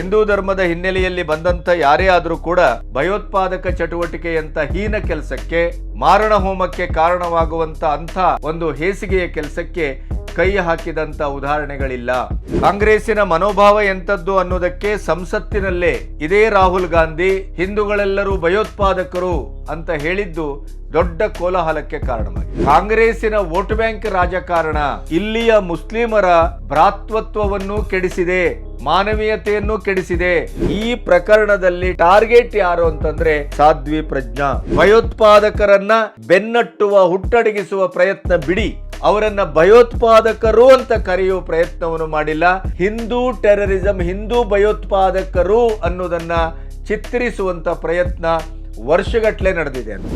ಹಿಂದೂ ಧರ್ಮದ ಹಿನ್ನೆಲೆಯಲ್ಲಿ ಬಂದಂತ ಯಾರೇ ಆದರೂ ಕೂಡ ಭಯೋತ್ಪಾದಕ ಚಟುವಟಿಕೆಯಂತ ಹೀನ ಕೆಲಸಕ್ಕೆ, ಮಾರಣ ಹೋಮಕ್ಕೆ ಕಾರಣವಾಗುವಂತ ಅಂಥ ಒಂದು ಹೇಸಿಗೆಯ ಕೆಲಸಕ್ಕೆ ಕೈ ಹಾಕಿದಂತ ಉದಾಹರಣೆಗಳಿಲ್ಲ. ಕಾಂಗ್ರೆಸ್ಸಿನ ಮನೋಭಾವ ಎಂತದ್ದು ಅನ್ನೋದಕ್ಕೆ ಸಂಸತ್ತಿನಲ್ಲೇ ಇದೇ ರಾಹುಲ್ ಗಾಂಧಿ, ಹಿಂದೂಗಳೆಲ್ಲರೂ ಭಯೋತ್ಪಾದಕರು ಅಂತ ಹೇಳಿದ್ದು ದೊಡ್ಡ ಕೋಲಾಹಲಕ್ಕೆ ಕಾರಣವಾಗಿದೆ. ಕಾಂಗ್ರೆಸ್ಸಿನ ವೋಟ್ ಬ್ಯಾಂಕ್ ರಾಜಕಾರಣ ಇಲ್ಲಿಯ ಮುಸ್ಲಿಮರ ಭ್ರಾತೃತ್ವವನ್ನು ಕೆಡಿಸಿದೆ, ಮಾನವೀಯತೆಯನ್ನು ಕೆಡಿಸಿದೆ. ಈ ಪ್ರಕರಣದಲ್ಲಿ ಟಾರ್ಗೆಟ್ ಯಾರು ಅಂತಂದ್ರೆ ಸಾಧ್ವಿ ಪ್ರಜ್ಞಾ ಭಯೋತ್ಪಾದಕರನ್ನ ಬೆನ್ನಟ್ಟುವ, ಹುಟ್ಟಡಗಿಸುವ ಪ್ರಯತ್ನ ಬಿಡಿ. ಅವರನ್ನ ಭಯೋತ್ಪಾದಕರು ಅಂತ ಕರೆಯುವ ಪ್ರಯತ್ನವನ್ನು ಮಾಡಿಲ್ಲ. ಹಿಂದೂ ಟೆರರಿಸಂ, ಹಿಂದೂ ಭಯೋತ್ಪಾದಕರು ಅನ್ನೋದನ್ನ ಚಿತ್ರಿಸುವಂತ ಪ್ರಯತ್ನ ವರ್ಷಗಟ್ಟಲೆ ನಡೆದಿದೆ ಅಂತ.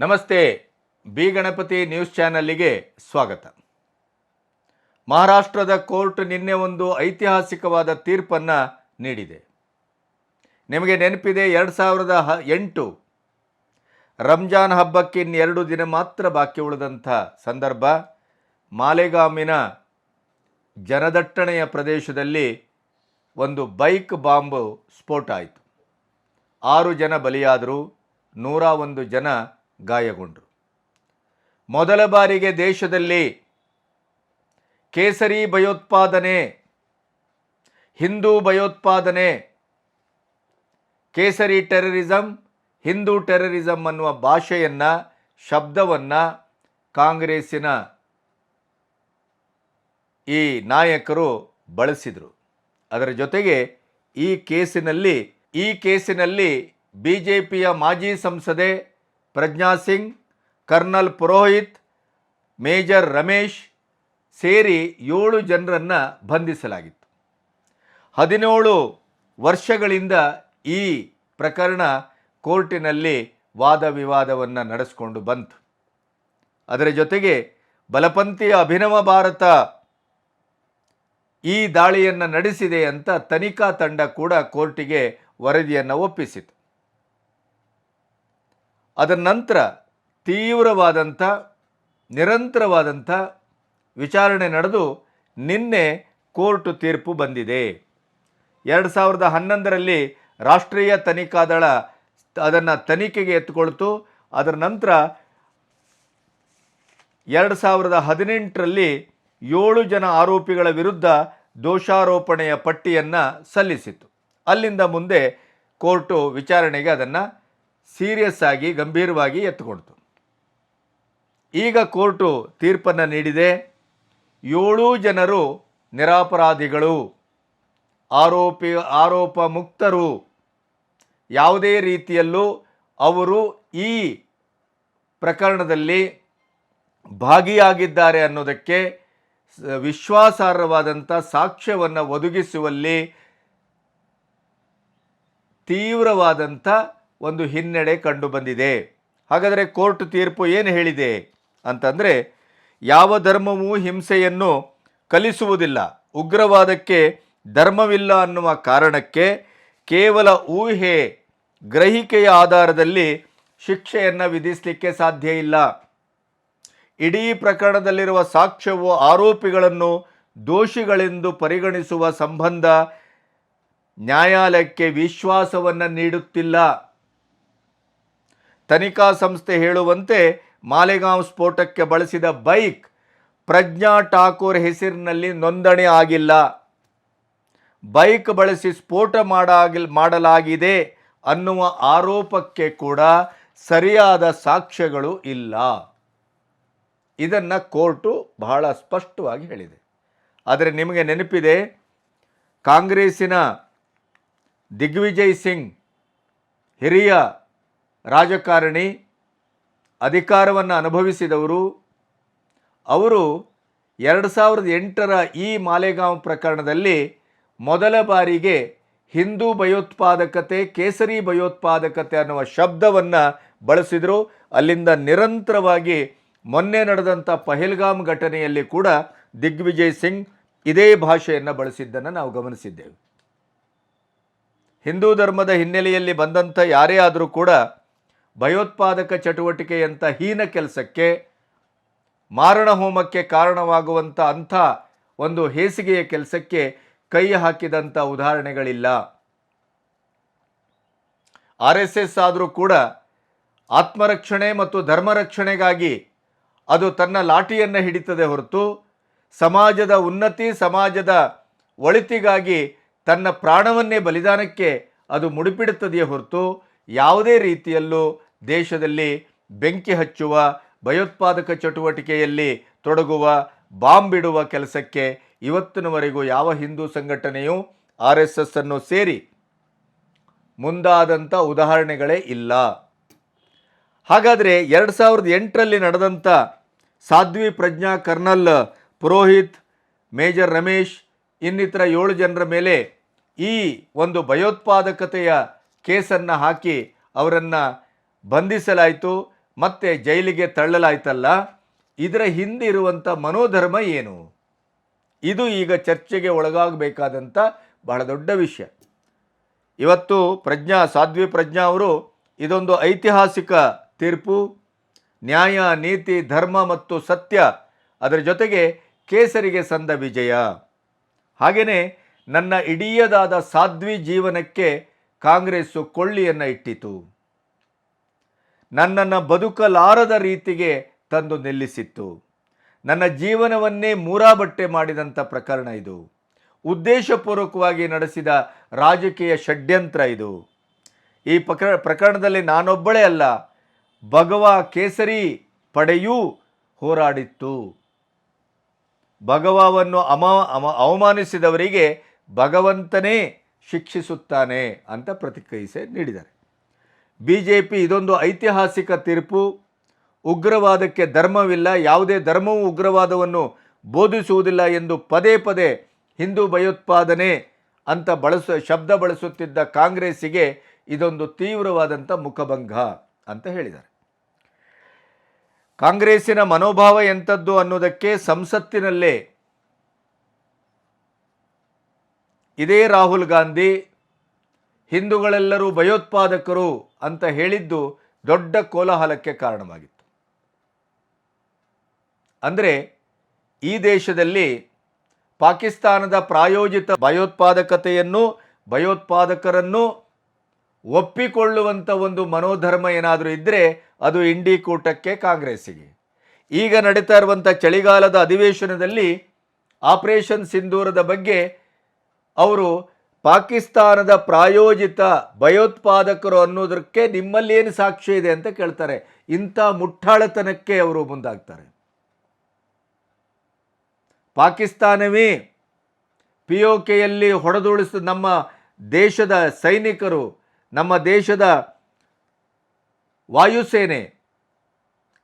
ನಮಸ್ತೆ, ಬಿ ಗಣಪತಿ ನ್ಯೂಸ್ ಚಾನಲ್ಲಿಗೆ ಸ್ವಾಗತ. ಮಹಾರಾಷ್ಟ್ರದ ಕೋರ್ಟ್ ನಿನ್ನೆ ಒಂದು ಐತಿಹಾಸಿಕವಾದ ತೀರ್ಪನ್ನು ನೀಡಿದೆ. ನಿಮಗೆ ನೆನಪಿದೆ, ಎರಡು ಸಾವಿರದ ಹ, ಎಂಟು ರಂಜಾನ್ ಹಬ್ಬಕ್ಕೆ ಇನ್ನೆರಡು ದಿನ ಮಾತ್ರ ಬಾಕಿ ಉಳಿದಂಥ ಸಂದರ್ಭ. ಮಾಲೆಗಾಮಿನ ಜನದಟ್ಟಣೆಯ ಪ್ರದೇಶದಲ್ಲಿ ಒಂದು ಬೈಕ್ ಬಾಂಬ್ ಸ್ಫೋಟ ಆಯಿತು. ಆರು ಜನ ಬಲಿಯಾದರು, ನೂರ ಒಂದು ಜನ ಗಾಯಗೊಂಡರು. ಮೊದಲ ಬಾರಿಗೆ ದೇಶದಲ್ಲಿ ಕೇಸರಿ ಭಯೋತ್ಪಾದನೆ, ಹಿಂದೂ ಭಯೋತ್ಪಾದನೆ, ಕೇಸರಿ ಟೆರರಿಸಂ, ಹಿಂದೂ ಟೆರರಿಸಂ ಅನ್ನುವ ಭಾಷೆಯನ್ನು, ಶಬ್ದವನ್ನು ಕಾಂಗ್ರೆಸ್ಸಿನ ಈ ನಾಯಕರು ಬಳಸಿದರು. ಅದರ ಜೊತೆಗೆ ಈ ಕೇಸಿನಲ್ಲಿ ಈ ಕೇಸಿನಲ್ಲಿ ಬಿ ಜೆ ಮಾಜಿ ಸಂಸದೆ ಪ್ರಜ್ಞಾ ಸಿಂಗ್, ಕರ್ನಲ್ ಪುರೋಹಿತ್, ಮೇಜರ್ ರಮೇಶ್ ಸೇರಿ ಏಳು ಜನರನ್ನು ಬಂಧಿಸಲಾಗಿತ್ತು. ಹದಿನೇಳು ವರ್ಷಗಳಿಂದ ಈ ಪ್ರಕರಣ ಕೋರ್ಟಿನಲ್ಲಿ ವಾದ ವಿವಾದವನ್ನು ನಡೆಸಿಕೊಂಡು ಬಂತು. ಅದರ ಜೊತೆಗೆ ಬಲಪಂಥೀಯ ಅಭಿನವ ಭಾರತ ಈ ದಾಳಿಯನ್ನು ನಡೆಸಿದೆ ಅಂತ ತನಿಖಾ ತಂಡ ಕೂಡ ಕೋರ್ಟಿಗೆ ವರದಿಯನ್ನು ಒಪ್ಪಿಸಿತು ಅದರ ನಂತರ ತೀವ್ರವಾದಂಥ, ನಿರಂತರವಾದಂಥ ವಿಚಾರಣೆ ನಡೆದು ನಿನ್ನೆ ಕೋರ್ಟ್ ತೀರ್ಪು ಬಂದಿದೆ. ಎರಡು ಸಾವಿರದ ಹನ್ನೊಂದರಲ್ಲಿ ರಾಷ್ಟ್ರೀಯ ತನಿಖಾ ದಳ ಅದನ್ನು ತನಿಖೆಗೆ ಎತ್ತುಕೊಳ್ತು. ಅದರ ನಂತರ ಎರಡು ಸಾವಿರದ ಹದಿನೆಂಟರಲ್ಲಿ ಏಳು ಜನ ಆರೋಪಿಗಳ ವಿರುದ್ಧ ದೋಷಾರೋಪಣೆಯ ಪಟ್ಟಿಯನ್ನು ಸಲ್ಲಿಸಿತು ಅಲ್ಲಿಂದ ಮುಂದೆ ಕೋರ್ಟು ವಿಚಾರಣೆಗೆ ಅದನ್ನು ಸೀರಿಯಸ್ ಆಗಿ, ಗಂಭೀರವಾಗಿ ಎತ್ತುಕೊಳ್ತು ಈಗ ಕೋರ್ಟು ತೀರ್ಪನ್ನು ನೀಡಿದೆ. ಏಳು ಜನರು ನಿರಾಪರಾಧಿಗಳು. ಆರೋಪಿ ಆರೋಪ ಮುಕ್ತರು ಯಾವುದೇ ರೀತಿಯಲ್ಲೂ ಅವರು ಈ ಪ್ರಕರಣದಲ್ಲಿ ಭಾಗಿಯಾಗಿದ್ದಾರೆ ಅನ್ನೋದಕ್ಕೆ ವಿಶ್ವಾಸಾರ್ಹವಾದಂಥ ಸಾಕ್ಷ್ಯವನ್ನು ಒದಗಿಸುವಲ್ಲಿ ತೀವ್ರವಾದಂಥ ಒಂದು ಹಿನ್ನಡೆ ಕಂಡುಬಂದಿದೆ. ಹಾಗಾದರೆ ಕೋರ್ಟ್ ತೀರ್ಪು ಏನು ಹೇಳಿದೆ? ಅಂತಂದರೆ, ಯಾವ ಧರ್ಮವೂ ಹಿಂಸೆಯನ್ನು ಕಲಿಸುವುದಿಲ್ಲ. ಉಗ್ರವಾದಕ್ಕೆ ಧರ್ಮವಿಲ್ಲ ಅನ್ನುವ ಕಾರಣಕ್ಕೆ ಕೇವಲ ಊಹೆ ಗ್ರಹಿಕೆಯ ಆಧಾರದಲ್ಲಿ ಶಿಕ್ಷೆಯನ್ನು ವಿಧಿಸಲಿಕ್ಕೆ ಸಾಧ್ಯ ಇಲ್ಲ. ಇಡೀ ಪ್ರಕರಣದಲ್ಲಿರುವ ಸಾಕ್ಷ್ಯವು ಆರೋಪಿಗಳನ್ನು ದೋಷಿಗಳೆಂದು ಪರಿಗಣಿಸುವ ಸಂಬಂಧ ನ್ಯಾಯಾಲಯಕ್ಕೆ ವಿಶ್ವಾಸವನ್ನು ನೀಡುತ್ತಿಲ್ಲ. ತನಿಖಾ ಸಂಸ್ಥೆ ಹೇಳುವಂತೆ ಮಾಲೆಗಾಂವ್ ಸ್ಫೋಟಕ್ಕೆ ಬಳಸಿದ ಬೈಕ್ ಪ್ರಜ್ಞಾ ಠಾಕೂರ್ ಹೆಸರಿನಲ್ಲಿ ನೋಂದಣಿ ಆಗಿಲ್ಲ. ಬೈಕ್ ಬಳಸಿ ಸ್ಫೋಟ ಮಾಡಾಗಿ ಮಾಡಲಾಗಿದೆ ಅನ್ನುವ ಆರೋಪಕ್ಕೆ ಕೂಡ ಸರಿಯಾದ ಸಾಕ್ಷ್ಯಗಳು ಇಲ್ಲ. ಇದನ್ನು ಕೋರ್ಟು ಬಹಳ ಸ್ಪಷ್ಟವಾಗಿ ಹೇಳಿದೆ. ಆದರೆ ನಿಮಗೆ ನೆನಪಿದೆ, ಕಾಂಗ್ರೆಸ್ಸಿನ ದಿಗ್ವಿಜಯ್ ಸಿಂಗ್, ಹಿರಿಯ ರಾಜಕಾರಣಿ ಅಧಿಕಾರವನ್ನು ಅನುಭವಿಸಿದವರು, ಅವರು ಎರಡು ಸಾವಿರದ ಎಂಟರ ಈ ಮಾಲೆಗಾಂವ್ ಪ್ರಕರಣದಲ್ಲಿ ಮೊದಲ ಬಾರಿಗೆ ಹಿಂದೂ ಭಯೋತ್ಪಾದಕತೆ, ಕೇಸರಿ ಭಯೋತ್ಪಾದಕತೆ ಅನ್ನುವ ಶಬ್ದವನ್ನು ಬಳಸಿದರು. ಅಲ್ಲಿಂದ ನಿರಂತರವಾಗಿ ಮೊನ್ನೆ ನಡೆದಂಥ ಪಹಲ್ಗಾಮ್ ಘಟನೆಯಲ್ಲಿ ಕೂಡ ದಿಗ್ವಿಜಯ್ ಸಿಂಗ್ ಇದೇ ಭಾಷೆಯನ್ನು ಬಳಸಿದ್ದನ್ನು ನಾವು ಗಮನಿಸಿದ್ದೇವೆ. ಹಿಂದೂ ಧರ್ಮದ ಹಿನ್ನೆಲೆಯಲ್ಲಿ ಬಂದಂಥ ಯಾರೇ ಆದರೂ ಕೂಡ ಭಯೋತ್ಪಾದಕ ಚಟುವಟಿಕೆಯಂಥ ಹೀನ ಕೆಲಸಕ್ಕೆ ಮಾರಣ ಹೋಮಕ್ಕೆ ಕಾರಣವಾಗುವಂಥ ಅಂಥ ಒಂದು ಹೇಸಿಗೆಯ ಕೆಲಸಕ್ಕೆ ಕೈ ಹಾಕಿದಂಥ ಉದಾಹರಣೆಗಳಿಲ್ಲ. ಆರ್ ಎಸ್ ಎಸ್ ಆದರೂ ಕೂಡ ಆತ್ಮರಕ್ಷಣೆ ಮತ್ತು ಧರ್ಮರಕ್ಷಣೆಗಾಗಿ ಅದು ತನ್ನ ಲಾಠಿಯನ್ನು ಹಿಡಿತದೆ ಹೊರತು ಸಮಾಜದ ಉನ್ನತಿ, ಸಮಾಜದ ಒಳಿತಿಗಾಗಿ ತನ್ನ ಪ್ರಾಣವನ್ನೇ ಬಲಿದಾನಕ್ಕೆ ಅದು ಮುಡಿಪಿಡುತ್ತದೆಯೇ ಹೊರತು ಯಾವುದೇ ರೀತಿಯಲ್ಲೂ ದೇಶದಲ್ಲಿ ಬೆಂಕಿ ಹಚ್ಚುವ, ಭಯೋತ್ಪಾದಕ ಚಟುವಟಿಕೆಯಲ್ಲಿ ತೊಡಗುವ ಬಾಂಬ್ ಬಿಡುವ ಕೆಲಸಕ್ಕೆ ಇವತ್ತಿನವರೆಗೂ ಯಾವ ಹಿಂದೂ ಸಂಘಟನೆಯೂ ಆರ್ ಎಸ್ ಎಸ್ ಅನ್ನು ಸೇರಿ ಮುಂದಾದಂಥ ಉದಾಹರಣೆಗಳೇ ಇಲ್ಲ. ಹಾಗಾದರೆ ಎರಡು ಸಾವಿರದ ಎಂಟರಲ್ಲಿ ನಡೆದಂಥ ಸಾಧ್ವಿ ಪ್ರಜ್ಞಾ ಕರ್ನಲ್ ಪುರೋಹಿತ್ ಮೇಜರ್ ರಮೇಶ್ ಇನ್ನಿತರ ಏಳು ಜನರ ಮೇಲೆ ಈ ಒಂದು ಭಯೋತ್ಪಾದಕತೆಯ ಕೇಸನ್ನು ಹಾಕಿ ಅವರನ್ನು ಬಂಧಿಸಲಾಯಿತು, ಮತ್ತೆ ಜೈಲಿಗೆ ತಳ್ಳಲಾಯ್ತಲ್ಲ, ಇದರ ಹಿಂದಿರುವಂಥ ಮನೋಧರ್ಮ ಏನು? ಇದು ಈಗ ಚರ್ಚೆಗೆ ಒಳಗಾಗಬೇಕಾದಂಥ ಬಹಳ ದೊಡ್ಡ ವಿಷಯ. ಇವತ್ತು ಪ್ರಜ್ಞಾ, ಸಾಧ್ವಿ ಪ್ರಜ್ಞಾ ಅವರು ಇದೊಂದು ಐತಿಹಾಸಿಕ ತೀರ್ಪು. ನ್ಯಾಯ, ನೀತಿ, ಧರ್ಮ ಮತ್ತು ಸತ್ಯ ಅದರ ಜೊತೆಗೆ ಕೇಸರಿಗೆ ಸಂದ ವಿಜಯ. ಹಾಗೆಯೇ ನನ್ನ ಇಡೀಯದಾದ ಸಾಧ್ವಿ ಜೀವನಕ್ಕೆ ಕಾಂಗ್ರೆಸ್ಸು ಕೊಳ್ಳಿಯನ್ನು ಇಟ್ಟಿತು. ನನ್ನನ್ನು ಬದುಕಲಾರದ ರೀತಿಗೆ ತಂದು ನಿಲ್ಲಿಸಿತ್ತು. ನನ್ನ ಜೀವನವನ್ನೇ ಮೂರಾಬಟ್ಟೆ ಮಾಡಿದಂಥ ಪ್ರಕರಣ ಇದು. ಉದ್ದೇಶಪೂರ್ವಕವಾಗಿ ನಡೆಸಿದ ರಾಜಕೀಯ ಷಡ್ಯಂತ್ರ ಇದು. ಈ ಪ್ರಕ ಪ್ರಕರಣದಲ್ಲಿ ನಾನೊಬ್ಬಳೇ ಅಲ್ಲ, ಭಗವ ಕೇಸರಿ ಪಡೆಯೂ ಹೋರಾಡಿತ್ತು. ಭಗವವನ್ನು ಅಮ, ಅವಮಾನಿಸಿದವರಿಗೆ ಭಗವಂತನೇ ಶಿಕ್ಷಿಸುತ್ತಾನೆ ಅಂತ ಪ್ರತಿಕ್ರಿಯಿಸಿ ನೀಡಿದ್ದಾರೆ. ಬಿ ಜೆ ಪಿ ಇದೊಂದು ಐತಿಹಾಸಿಕ ತೀರ್ಪು. ಉಗ್ರವಾದಕ್ಕೆ ಧರ್ಮವಿಲ್ಲ, ಯಾವುದೇ ಧರ್ಮವೂ ಉಗ್ರವಾದವನ್ನು ಬೋಧಿಸುವುದಿಲ್ಲ ಎಂದು ಪದೇ ಪದೇ ಹಿಂದೂ ಭಯೋತ್ಪಾದನೆ ಅಂತ ಬಳಸ, ಶಬ್ದ ಬಳಸುತ್ತಿದ್ದ ಕಾಂಗ್ರೆಸ್ಸಿಗೆ ಇದೊಂದು ತೀವ್ರವಾದಂಥ ಮುಖಭಂಗ ಅಂತ ಹೇಳಿದ್ದಾರೆ. ಕಾಂಗ್ರೆಸ್ಸಿನ ಮನೋಭಾವ ಎಂಥದ್ದು ಅನ್ನೋದಕ್ಕೆ ಸಂಸತ್ತಿನಲ್ಲೇ ಇದೇ ರಾಹುಲ್ ಗಾಂಧಿ ಹಿಂದೂಗಳೆಲ್ಲರೂ ಭಯೋತ್ಪಾದಕರು ಅಂತ ಹೇಳಿದ್ದು ದೊಡ್ಡ ಕೋಲಾಹಲಕ್ಕೆ ಕಾರಣವಾಗಿತ್ತು. ಅಂದರೆ ಈ ದೇಶದಲ್ಲಿ ಪಾಕಿಸ್ತಾನದ ಪ್ರಾಯೋಜಿತ ಭಯೋತ್ಪಾದಕತೆಯನ್ನು, ಭಯೋತ್ಪಾದಕರನ್ನು ಒಪ್ಪಿಕೊಳ್ಳುವಂಥ ಒಂದು ಮನೋಧರ್ಮ ಏನಾದರೂ ಇದ್ದರೆ ಅದು ಇಂಡಿ ಕೂಟಕ್ಕೆ ಕಾಂಗ್ರೆಸ್ಸಿಗೆ. ಈಗ ನಡೀತಾ ಇರುವಂಥ ಚಳಿಗಾಲದ ಅಧಿವೇಶನದಲ್ಲಿ ಆಪರೇಷನ್ ಸಿಂಧೂರದ ಬಗ್ಗೆ ಅವರು ಪಾಕಿಸ್ತಾನದ ಪ್ರಾಯೋಜಿತ ಭಯೋತ್ಪಾದಕರು ಅನ್ನೋದಕ್ಕೆ ನಿಮ್ಮಲ್ಲಿ ಏನು ಸಾಕ್ಷ್ಯ ಇದೆ ಅಂತ ಕೇಳ್ತಾರೆ. ಇಂಥ ಮುಟ್ಟಾಳತನಕ್ಕೆ ಅವರು ಮುಂದಾಗ್ತಾರೆ. ಪಾಕಿಸ್ತಾನವೇ ಪಿ ಒ ಕೆಯಲ್ಲಿ ಹೊಡೆದುಳಿಸಿದ ನಮ್ಮ ದೇಶದ ಸೈನಿಕರು, ನಮ್ಮ ದೇಶದ ವಾಯುಸೇನೆ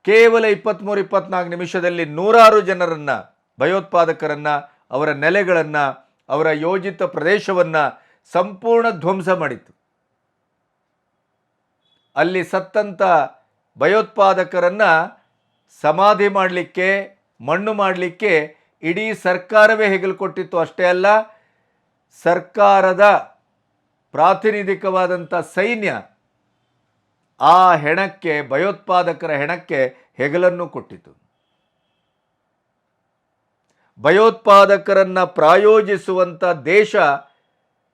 ಕೇವಲ ಇಪ್ಪತ್ತ್ಮೂರು ಇಪ್ಪತ್ನಾಲ್ಕು ನಿಮಿಷದಲ್ಲಿ ನೂರಾರು ಜನರನ್ನು, ಭಯೋತ್ಪಾದಕರನ್ನು, ಅವರ ನೆಲೆಗಳನ್ನು ಅವರ ಯೋಜಿತ ಪ್ರದೇಶವನ್ನು ಸಂಪೂರ್ಣ ಧ್ವಂಸ ಮಾಡಿತು ಅಲ್ಲಿ ಸತ್ತಂಥ ಭಯೋತ್ಪಾದಕರನ್ನು ಸಮಾಧಿ ಮಾಡಲಿಕ್ಕೆ, ಮಣ್ಣು ಮಾಡಲಿಕ್ಕೆ ಇಡೀ ಸರ್ಕಾರವೇ ಹೆಗಲು ಕೊಟ್ಟಿತ್ತು. ಅಷ್ಟೇ ಅಲ್ಲ, ಸರ್ಕಾರದ ಪ್ರಾತಿನಿಧಿಕವಾದಂಥ ಸೈನ್ಯ ಆ ಹೆಣಕ್ಕೆ, ಭಯೋತ್ಪಾದಕರ ಹೆಣಕ್ಕೆ ಹೆಗಲನ್ನು ಕೊಟ್ಟಿತು. ಭಯೋತ್ಪಾದಕರನ್ನು ಪ್ರಾಯೋಜಿಸುವಂಥ ದೇಶ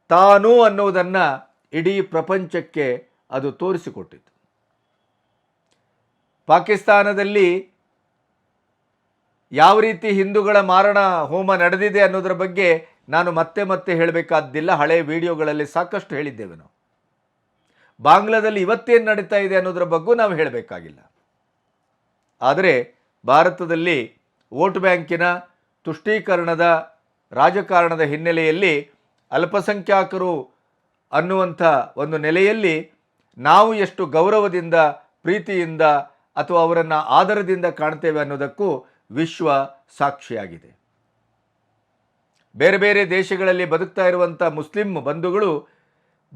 ತಾನು ಅನ್ನುವುದನ್ನು ಇಡೀ ಪ್ರಪಂಚಕ್ಕೆ ಅದು ತೋರಿಸಿಕೊಟ್ಟಿತು ಪಾಕಿಸ್ತಾನದಲ್ಲಿ ಯಾವ ರೀತಿ ಹಿಂದೂಗಳ ಮಾರಣ ಹೋಮ ನಡೆದಿದೆ ಅನ್ನೋದರ ಬಗ್ಗೆ ನಾನು ಮತ್ತೆ ಮತ್ತೆ ಹೇಳಬೇಕಾದ್ದಿಲ್ಲ, ಹಳೆ ವಿಡಿಯೋಗಳಲ್ಲಿ ಸಾಕಷ್ಟು ಹೇಳಿದ್ದೇವೆ ನಾವು. ಬಾಂಗ್ಲಾದಲ್ಲಿ ಇವತ್ತೇನು ನಡೀತಾ ಇದೆ ಅನ್ನೋದರ ಬಗ್ಗೂ ನಾವು ಹೇಳಬೇಕಾಗಿಲ್ಲ. ಆದರೆ ಭಾರತದಲ್ಲಿ ವೋಟ್ ಬ್ಯಾಂಕಿನ ತುಷ್ಟೀಕರಣದ ರಾಜಕಾರಣದ ಹಿನ್ನೆಲೆಯಲ್ಲಿ ಅಲ್ಪಸಂಖ್ಯಾತರು ಅನ್ನುವಂಥ ಒಂದು ನೆಲೆಯಲ್ಲಿ ನಾವು ಎಷ್ಟು ಗೌರವದಿಂದ, ಪ್ರೀತಿಯಿಂದ ಅಥವಾ ಅವರನ್ನು ಆದರದಿಂದ ಕಾಣ್ತೇವೆ ಅನ್ನೋದಕ್ಕೂ ವಿಶ್ವ ಸಾಕ್ಷಿಯಾಗಿದೆ. ಬೇರೆ ಬೇರೆ ದೇಶಗಳಲ್ಲಿ ಬದುಕ್ತಾ ಇರುವಂಥ ಮುಸ್ಲಿಂ ಬಂಧುಗಳು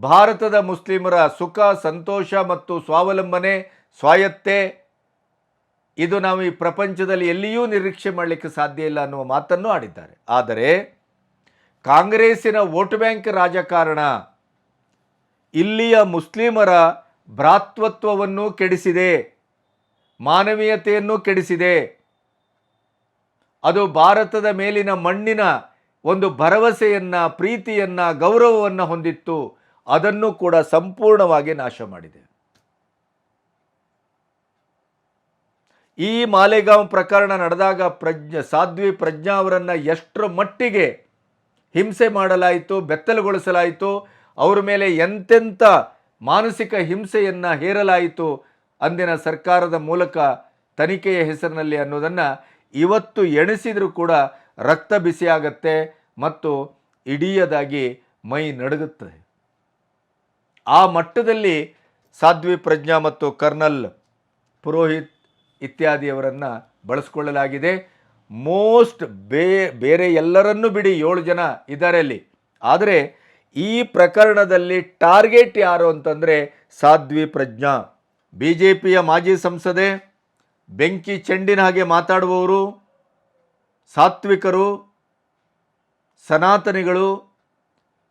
ಭಾರತದ ಮುಸ್ಲಿಮರ ಸುಖ, ಸಂತೋಷ ಮತ್ತು ಸ್ವಾವಲಂಬನೆ, ಸ್ವಾಯತ್ತೆ ಇದು ನಾವು ಈ ಪ್ರಪಂಚದಲ್ಲಿ ಎಲ್ಲಿಯೂ ನಿರೀಕ್ಷೆ ಮಾಡಲಿಕ್ಕೆ ಸಾಧ್ಯ ಇಲ್ಲ ಅನ್ನುವ ಮಾತನ್ನು ಆಡಿದ್ದಾರೆ. ಆದರೆ ಕಾಂಗ್ರೆಸ್ಸಿನ ವೋಟ್ ಬ್ಯಾಂಕ್ ರಾಜಕಾರಣ ಇಲ್ಲಿಯ ಮುಸ್ಲಿಮರ ಭ್ರಾತೃತ್ವವನ್ನು ಕೆಡಿಸಿದೆ, ಮಾನವೀಯತೆಯನ್ನು ಕೆಡಿಸಿದೆ. ಅದು ಭಾರತದ ಮೇಲಿನ ಮಣ್ಣಿನ ಒಂದು ಭರವಸೆಯನ್ನು, ಪ್ರೀತಿಯನ್ನ, ಗೌರವವನ್ನು ಹೊಂದಿತ್ತು. ಅದನ್ನು ಕೂಡ ಸಂಪೂರ್ಣವಾಗಿ ನಾಶ ಮಾಡಿದೆ. ಈ ಮಾಲೆಗಾಂವ್ ಪ್ರಕರಣ ನಡೆದಾಗ ಪ್ರಜ್ಞ, ಸಾಧ್ವಿ ಪ್ರಜ್ಞಾ ಅವರನ್ನು ಎಷ್ಟರ ಮಟ್ಟಿಗೆ ಹಿಂಸೆ ಮಾಡಲಾಯಿತು, ಬೆತ್ತಲುಗೊಳಿಸಲಾಯಿತು, ಅವರ ಮೇಲೆ ಎಂತೆಂಥ ಮಾನಸಿಕ ಹಿಂಸೆಯನ್ನು ಹೇರಲಾಯಿತು ಅಂದಿನ ಸರ್ಕಾರದ ಮೂಲಕ ತನಿಖೆಯ ಹೆಸರಿನಲ್ಲಿ ಅನ್ನೋದನ್ನು ಇವತ್ತು ಎಣಿಸಿದರೂ ಕೂಡ ರಕ್ತ ಬಿಸಿಯಾಗತ್ತೆ ಮತ್ತು ಇಡೀಯದಾಗಿ ಮೈ ನಡುಗುತ್ತದೆ. ಆ ಮಟ್ಟದಲ್ಲಿ ಸಾಧ್ವಿ ಪ್ರಜ್ಞಾ ಮತ್ತು ಕರ್ನಲ್ ಪುರೋಹಿತ್ ಇತ್ಯಾದಿಯವರನ್ನು ಬಳಸ್ಕೊಳ್ಳಲಾಗಿದೆ. ಮೋಸ್ಟ್ ಬೇ, ಬೇರೆ ಎಲ್ಲರನ್ನೂ ಬಿಡಿ ಏಳು ಜನ ಇದ್ದಾರೆ ಅಲ್ಲಿ. ಆದರೆ ಈ ಪ್ರಕರಣದಲ್ಲಿ ಟಾರ್ಗೆಟ್ ಯಾರು ಅಂತಂದರೆ ಸಾಧ್ವಿ ಪ್ರಜ್ಞಾ ಬಿ ಜೆ ಪಿಯ ಮಾಜಿ ಸಂಸದೆ, ಬೆಂಕಿ ಚೆಂಡಿನ ಹಾಗೆ ಮಾತಾಡುವವರು, ಸಾತ್ವಿಕರು, ಸನಾತನಿಗಳು,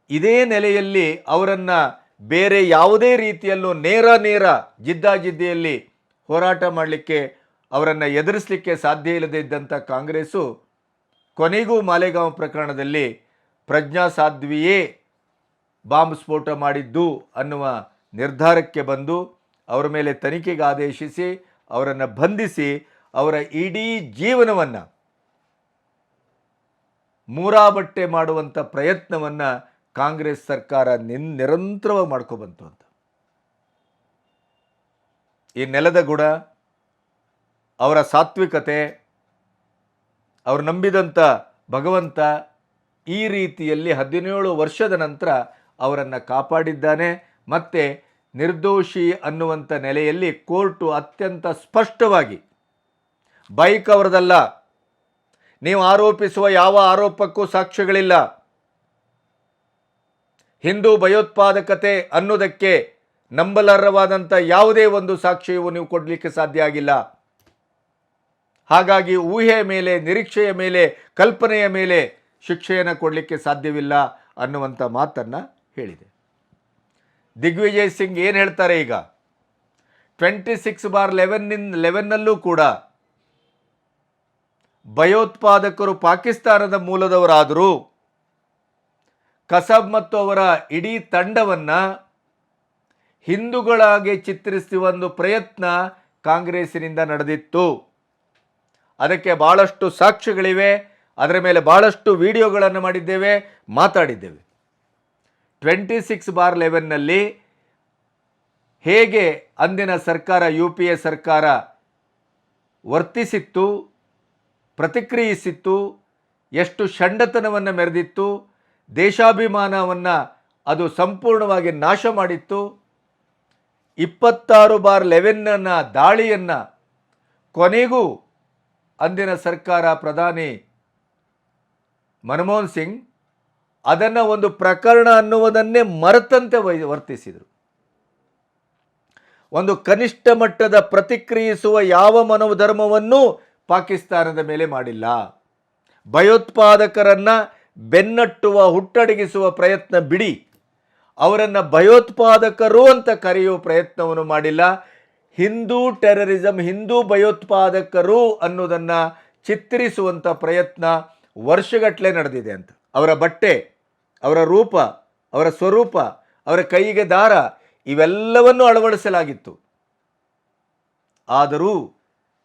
ಇದೇ ನೆಲೆಯಲ್ಲಿ ಅವರನ್ನು ಬೇರೆ ಯಾವುದೇ ರೀತಿಯಲ್ಲೂ ನೇರ ನೇರ ಜಿದ್ದಾಜಿದ್ದಿಯಲ್ಲಿ ಹೋರಾಟ ಮಾಡಲಿಕ್ಕೆ ಅವರನ್ನು ಎದುರಿಸಲಿಕ್ಕೆ ಸಾಧ್ಯ ಇಲ್ಲದೇ ಇದ್ದಂಥ ಕಾಂಗ್ರೆಸ್ಸು ಕೊನೆಗೂ ಮಾಲೆಗಾಂವ್ ಪ್ರಕರಣದಲ್ಲಿ ಪ್ರಜ್ಞಾ ಸಾಧ್ವಿಯೇ ಬಾಂಬ್ ಸ್ಫೋಟ ಮಾಡಿದ್ದು ಅನ್ನುವ ನಿರ್ಧಾರಕ್ಕೆ ಬಂದು ಅವರ ಮೇಲೆ ತನಿಖೆಗೆ ಆದೇಶಿಸಿ ಅವರನ್ನು ಬಂಧಿಸಿ ಅವರ ಇಡೀ ಜೀವನವನ್ನು ಮೂರಾಬಟ್ಟೆ ಮಾಡುವಂಥ ಪ್ರಯತ್ನವನ್ನು ಕಾಂಗ್ರೆಸ್ ಸರ್ಕಾರ ನಿನ್ ನಿರಂತರವಾಗಿ ಮಾಡ್ಕೊಬಂತು ಅಂತ. ಈ ನೆಲದ ಗುಣ ಅವರ ಸಾತ್ವಿಕತೆ, ಅವರು ನಂಬಿದಂಥ ಭಗವಂತ ಈ ರೀತಿಯಲ್ಲಿ ಹದಿನೇಳು ವರ್ಷದ ನಂತರ ಅವರನ್ನು ಕಾಪಾಡಿದ್ದಾನೆ. ಮತ್ತು ನಿರ್ದೋಷಿ ಅನ್ನುವಂಥ ನೆಲೆಯಲ್ಲಿ ಕೋರ್ಟು ಅತ್ಯಂತ ಸ್ಪಷ್ಟವಾಗಿ, ಬೈಕ್ ಅವರದಲ್ಲ, ನೀವು ಆರೋಪಿಸುವ ಯಾವ ಆರೋಪಕ್ಕೂ ಸಾಕ್ಷ್ಯಗಳಿಲ್ಲ. ಹಿಂದೂ ಭಯೋತ್ಪಾದಕತೆ ಅನ್ನೋದಕ್ಕೆ ನಂಬಲರ್ಹವಾದಂಥ ಯಾವುದೇ ಒಂದು ಸಾಕ್ಷ್ಯವು ನೀವು ಕೊಡಲಿಕ್ಕೆ ಸಾಧ್ಯ ಆಗಿಲ್ಲ. ಹಾಗಾಗಿ ಊಹೆಯ ಮೇಲೆ, ನಿರೀಕ್ಷೆಯ ಮೇಲೆ, ಕಲ್ಪನೆಯ ಮೇಲೆ ಶಿಕ್ಷೆಯನ್ನು ಕೊಡಲಿಕ್ಕೆ ಸಾಧ್ಯವಿಲ್ಲ ಅನ್ನುವಂಥ ಮಾತನ್ನು ಹೇಳಿದೆ. ದಿಗ್ವಿಜಯ್ ಸಿಂಗ್ ಏನು ಹೇಳ್ತಾರೆ ಈಗ? ಟ್ವೆಂಟಿ ಸಿಕ್ಸ್ ಬಾರ್ ಲೆವೆನ್ನಿಂದ ಲೆವೆನ್ನಲ್ಲೂ ಕೂಡ ಭಯೋತ್ಪಾದಕರು ಪಾಕಿಸ್ತಾನದ ಮೂಲದವರಾದರೂ ಕಸಬ್ ಮತ್ತು ಅವರ ಇಡೀ ತಂಡವನ್ನು ಹಿಂದೂಗಳಾಗಿ ಚಿತ್ರಿಸುವ ಒಂದು ಪ್ರಯತ್ನ ಕಾಂಗ್ರೆಸ್ಸಿನಿಂದ ನಡೆದಿತ್ತು. ಅದಕ್ಕೆ ಭಾಳಷ್ಟು ಸಾಕ್ಷ್ಯಗಳಿವೆ. ಅದರ ಮೇಲೆ ಭಾಳಷ್ಟು ವಿಡಿಯೋಗಳನ್ನು ಮಾಡಿದ್ದೇವೆ, ಮಾತಾಡಿದ್ದೇವೆ. ಟ್ವೆಂಟಿ ಸಿಕ್ಸ್ ಬಾರ್ ಲೆವೆನ್ನಲ್ಲಿ ಹೇಗೆ ಅಂದಿನ ಸರ್ಕಾರ, ಯು ಪಿ ಎ ಸರ್ಕಾರ ವರ್ತಿಸಿತ್ತು, ಪ್ರತಿಕ್ರಿಯಿಸಿತ್ತು, ಎಷ್ಟು ಷಂಡತನವನ್ನು ಮೆರೆದಿತ್ತು, ದೇಶಾಭಿಮಾನವನ್ನು ಅದು ಸಂಪೂರ್ಣವಾಗಿ ನಾಶ ಮಾಡಿತ್ತು, ಇಪ್ಪತ್ತಾರು ಬಾರ್ ಲೆವೆನ್ನ ದಾಳಿಯನ್ನು ಕೊನೆಗೂ ಅಂದಿನ ಸರ್ಕಾರ ಪ್ರಧಾನಿ ಮನಮೋಹನ್ ಸಿಂಗ್ ಅದನ್ನು ಒಂದು ಪ್ರಕರಣ ಅನ್ನುವುದನ್ನೇ ಮರೆತಂತೆ ವರ್ತಿಸಿದರು. ಒಂದು ಕನಿಷ್ಠ ಮಟ್ಟದ ಪ್ರತಿಕ್ರಿಯಿಸುವ ಯಾವ ಮನೋಧರ್ಮವನ್ನೂ ಪಾಕಿಸ್ತಾನದ ಮೇಲೆ ಮಾಡಿಲ್ಲ. ಭಯೋತ್ಪಾದಕರನ್ನು ಬೆನ್ನಟ್ಟುವ, ಹುಟ್ಟಡಗಿಸುವ ಪ್ರಯತ್ನ ಬಿಡಿ. ಅವರನ್ನು ಭಯೋತ್ಪಾದಕರು ಅಂತ ಕರೆಯುವ ಪ್ರಯತ್ನವನ್ನು ಮಾಡಿಲ್ಲ. ಹಿಂದೂ ಟೆರರಿಸಂ, ಹಿಂದೂ ಭಯೋತ್ಪಾದಕರು ಅನ್ನೋದನ್ನು ಚಿತ್ರಿಸುವಂಥ ಪ್ರಯತ್ನ ವರ್ಷಗಟ್ಟಲೆ ನಡೆದಿದೆ ಅಂತ. ಅವರ ಬಟ್ಟೆ, ಅವರ ರೂಪ, ಅವರ ಸ್ವರೂಪ, ಅವರ ಕೈಗೆ ದಾರ, ಇವೆಲ್ಲವನ್ನು ಅಳವಡಿಸಲಾಗಿತ್ತು. ಆದರೂ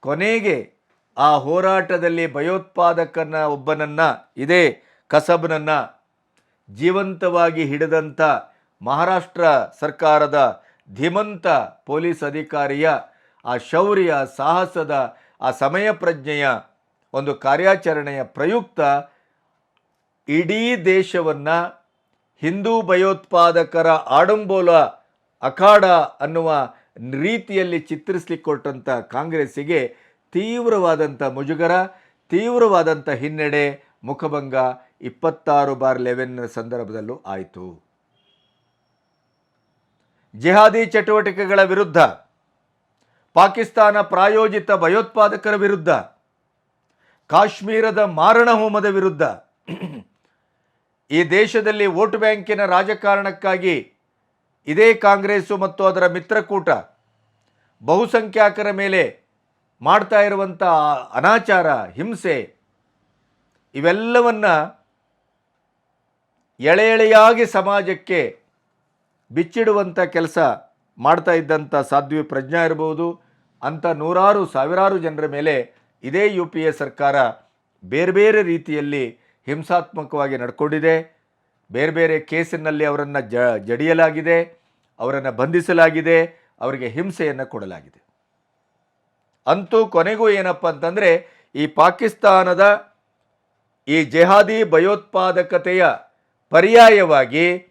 ಕೊನೆಗೆ ಆ ಹೋರಾಟದಲ್ಲಿ ಭಯೋತ್ಪಾದಕನ ಒಬ್ಬನನ್ನ, ಇದೇ ಕಸಬ್ನನ್ನು ಜೀವಂತವಾಗಿ ಹಿಡಿದಂಥ ಮಹಾರಾಷ್ಟ್ರ ಸರ್ಕಾರದ ಧೀಮಂತ ಪೊಲೀಸ್ ಅಧಿಕಾರಿಯ ಆ ಶೌರ್ಯ, ಸಾಹಸದ ಆ ಸಮಯ ಪ್ರಜ್ಞೆಯ ಒಂದು ಕಾರ್ಯಾಚರಣೆಯ ಪ್ರಯುಕ್ತ ಇಡೀ ದೇಶವನ್ನು ಹಿಂದೂ ಭಯೋತ್ಪಾದಕರ ಆಡಂಬೋಲ ಅಖಾಡ ಅನ್ನುವ ರೀತಿಯಲ್ಲಿ ಚಿತ್ರಿಸಲಿಕ್ಕೊಟ್ಟಂಥ ಕಾಂಗ್ರೆಸ್ಸಿಗೆ ತೀವ್ರವಾದಂಥ ಮುಜುಗರ ತೀವ್ರವಾದಂಥ ಹಿನ್ನಡೆ ಮುಖಭಂಗ ಇಪ್ಪತ್ತಾರು ಬಾರ್ ಲೆವೆನ್ನ ಸಂದರ್ಭದಲ್ಲೂ ಆಯಿತು. ಜಿಹಾದಿ ಚಟುವಟಿಕೆಗಳ ವಿರುದ್ಧ, ಪಾಕಿಸ್ತಾನ ಪ್ರಾಯೋಜಿತ ಭಯೋತ್ಪಾದಕರ ವಿರುದ್ಧ, ಕಾಶ್ಮೀರದ ಮಾರಣ ಹೋಮದ ವಿರುದ್ಧ, ಈ ದೇಶದಲ್ಲಿ ವೋಟ್ ಬ್ಯಾಂಕಿನ ರಾಜಕಾರಣಕ್ಕಾಗಿ ಇದೇ ಕಾಂಗ್ರೆಸ್ಸು ಮತ್ತು ಅದರ ಮಿತ್ರಕೂಟ ಬಹುಸಂಖ್ಯಾತರ ಮೇಲೆ ಮಾಡ್ತಾ ಇರುವಂಥ ಅನಾಚಾರ, ಹಿಂಸೆ, ಇವೆಲ್ಲವನ್ನು ಎಳೆ ಎಳೆಯಾಗಿ ಸಮಾಜಕ್ಕೆ ಬಿಚ್ಚಿಡುವಂಥ ಕೆಲಸ ಮಾಡ್ತಾ ಇದ್ದಂಥ ಸಾಧ್ವಿ ಪ್ರಜ್ಞಾ ಇರ್ಬೋದು. ಅಂಥ ನೂರಾರು, ಸಾವಿರಾರು ಜನರ ಮೇಲೆ ಇದೇ ಯು ಪಿ ಎ ಸರ್ಕಾರ ಬೇರೆ ಬೇರೆ ರೀತಿಯಲ್ಲಿ ಹಿಂಸಾತ್ಮಕವಾಗಿ ನಡ್ಕೊಂಡಿದೆ. ಬೇರೆ ಬೇರೆ ಕೇಸಿನಲ್ಲಿ ಅವರನ್ನು ಜ, ಜಡಿಯಲಾಗಿದೆ, ಅವರನ್ನು ಬಂಧಿಸಲಾಗಿದೆ, ಅವರಿಗೆ ಹಿಂಸೆಯನ್ನು ಕೊಡಲಾಗಿದೆ. ಅಂತೂ ಕೊನೆಗೂ ಏನಪ್ಪ ಅಂತಂದರೆ, ಈ ಪಾಕಿಸ್ತಾನದ ಈ ಜೆಹಾದಿ ಭಯೋತ್ಪಾದಕತೆಯ ಪರ್ಯಾಯವಾಗಿ